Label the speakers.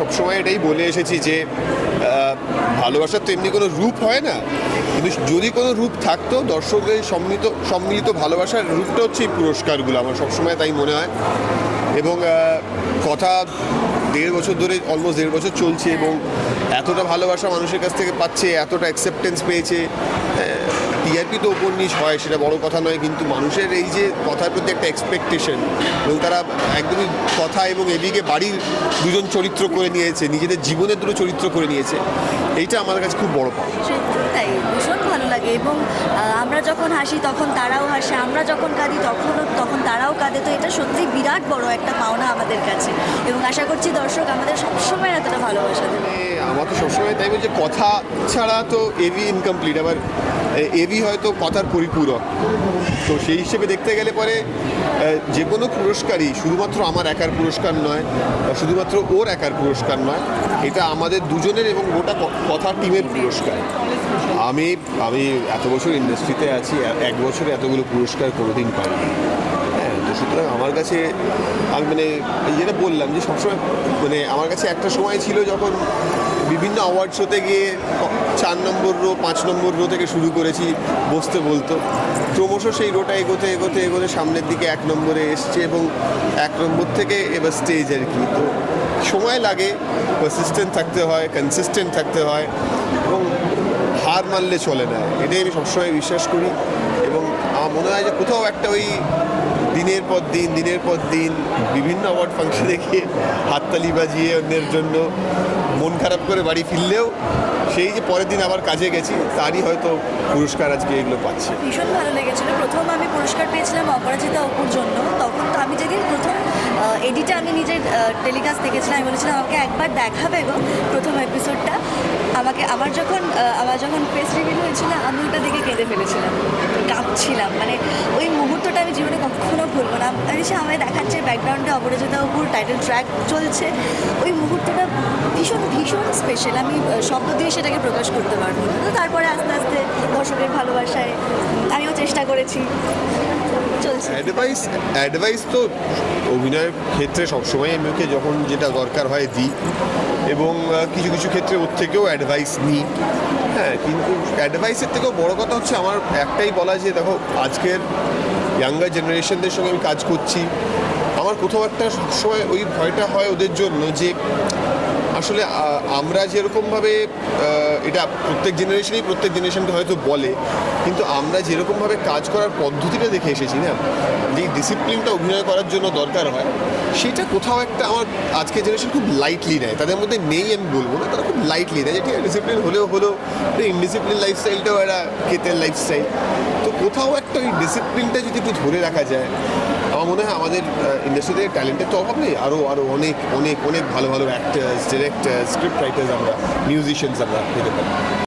Speaker 1: সবসময় এটাই বলে এসেছি যে ভালোবাসার তো এমনি কোনো রূপ হয় না। কিন্তু যদি কোনো রূপ থাকতো, দর্শকদের এই সম্মিলিত সম্মিলিত ভালোবাসার রূপটা হচ্ছে এই পুরস্কারগুলো, আমার সবসময় তাই মনে হয়। এবং কথা দেড় বছর ধরে অলমোস্ট দেড় বছর চলছে এবং এতটা ভালোবাসা মানুষের কাছ থেকে পাচ্ছে, এতটা অ্যাকসেপ্টেন্স পেয়েছে টিআরপি তো ওপর নিচ হয় সেটা বড় কথা নয় কিন্তু মানুষের এই যে কথার প্রতি একটা এক্সপেকটেশন এবং তারা একদমই কথা এবং এদিকে বাড়ির দুজন চরিত্র করে নিয়েছে নিজেদের জীবনের দুটো চরিত্র করে নিয়েছে এইটা আমার কাছে খুব বড় পাওয়া।
Speaker 2: তাই ভীষণ ভালো লাগে এবং আমরা যখন হাসি তখন তারাও হাসে আমরা যখন কাঁদি তখনও তখন তারাও কাঁদে তো এটা সত্যি বিরাট বড় একটা পাওনা আমাদের কাছে এবং আশা করছি দর্শক আমাদের সবসময় এতটা ভালোবাসা দেবে।
Speaker 1: আমার তো সবসময় তাই বলছে কথা ছাড়া তো এভি ইনকমপ্লিট আবার এভি হয়তো কথার পরিপূরক। তো সেই হিসেবে দেখতে গেলে পরে যে কোনো পুরস্কারই শুধুমাত্র আমার একার পুরস্কার নয় শুধুমাত্র ওর একার পুরস্কার নয়, এটা আমাদের দুজনের এবং গোটা কথা টিমের পুরস্কার। আমি আমি এত বছর ইন্ডাস্ট্রিতে আছি এক বছরে এতগুলো পুরস্কার কোনোদিন পাইনি। সুতরাং আমার কাছে আমি মানে যেটা বললাম যে সবসময় মানে আমার কাছে একটা সময় ছিল যখন বিভিন্ন অ্যাওয়ার্ড শোতে গিয়ে চার নম্বর রো পাঁচ নম্বর রো থেকে শুরু করেছি বসতে বলতো। ক্রমশ সেই রোটা এগোতে এগোতে এগোতে সামনের দিকে এক নম্বরে এসছে এবং এক নম্বর থেকে এবার স্টেজ আর কি। তো সময় লাগে পারসিস্টেন্ট থাকতে হয় কনসিস্টেন্ট থাকতে হয় এবং হার মানলে চলে না। এটাই আমি সবসময় বিশ্বাস করি এবং আমার মনে হয় যে কোথাও একটা ওই দিনের পর দিন, দিনের পর দিন বিভিন্ন অ্যাওয়ার্ড ফাংশনে গিয়ে হাততালি বাজিয়ে অন্যের জন্য মন খারাপ করে বাড়ি ফিরলেও সেই যে পরের দিন আবার কাজে গেছি, তারই হয়তো পুরস্কার আজকে এগুলো পাচ্ছি।
Speaker 2: ভীষণ ভালো লেগেছিল। প্রথম আমি পুরস্কার পেয়েছিলাম অপরাজিতা অপুর জন্য। তখন তো আমি যেদিন প্রথম এডিটে আমি নিজের টেলিকাস্ট দেখেছিলাম, আমি বলেছিলাম, আমাকে একবার দেখাবে গো প্রথম এপিসোডটা আমাকে আমার যখন আমার যখন ফেস রিভিল হয়েছিল, আমি ওটা দেখে কেঁদে ফেলেছিলাম। কাঁদছিলাম মানে ওই মুহূর্তটা আমি জীবনে কখনো ভুলবো না। আমি সে আমায় দেখাচ্ছে ব্যাকগ্রাউন্ডে অপরাজিতা অপুর টাইটেল ট্র্যাক চলছে। ওই মুহূর্তটা ভীষণ ভীষণ স্পেশাল আমি শব্দ দিয়ে সেটাকে প্রকাশ করতে পারব তো তারপরে আস্তে আস্তে দর্শকের ভালোবাসায় আমিও চেষ্টা করেছি।
Speaker 1: অ্যাডভাইস অ্যাডভাইস তো অভিনয়ের ক্ষেত্রে সবসময় আমি ওকে যখন যেটা দরকার হয় দিই। এবং কিছু কিছু ক্ষেত্রে ওর থেকেও অ্যাডভাইস নিই। হ্যাঁ কিন্তু অ্যাডভাইসের থেকেও বড় কথা হচ্ছে আমার একটাই বলা যে, দেখো, আজকের ইয়াঙ্গার জেনারেশনদের সঙ্গে আমি কাজ করছি। আমার কোথাও একটা সবসময় ওই ভয়টা হয় ওদের জন্য যে আসলে আমরা যেরকমভাবে এটা প্রত্যেক জেনারেশনই প্রত্যেক জেনারেশনকে হয়তো বলে, কিন্তু আমরা যেরকমভাবে কাজ করার পদ্ধতিটা দেখে এসেছি না, যে ডিসিপ্লিনটা অভিনয় করার জন্য দরকার হয়, সেটা কোথাও একটা আমার আজকের জেনারেশন খুব লাইটলি নেয়। তাদের মধ্যে নেই আমি বলব না, তারা খুব লাইটলি নেয় যে, ঠিক ডিসিপ্লিন হলেও হলো। ইনডিসিপ্লিন লাইফস্টাইলটাও একটা কেতের লাইফস্টাইল তো কোথাও একটা ওই ডিসিপ্লিনটা যদি একটু ধরে রাখা যায় আমার মনে হয় আমাদের ইন্ডাস্ট্রিতে ট্যালেন্টের তো অভাব নেই। আরও আরও অনেক অনেক অনেক ভালো ভালো অ্যাক্টার্স ডিরেক্টার্স স্ক্রিপ্ট রাইটার্স আমরা মিউজিশিয়ানস আমরা পেতে পারি।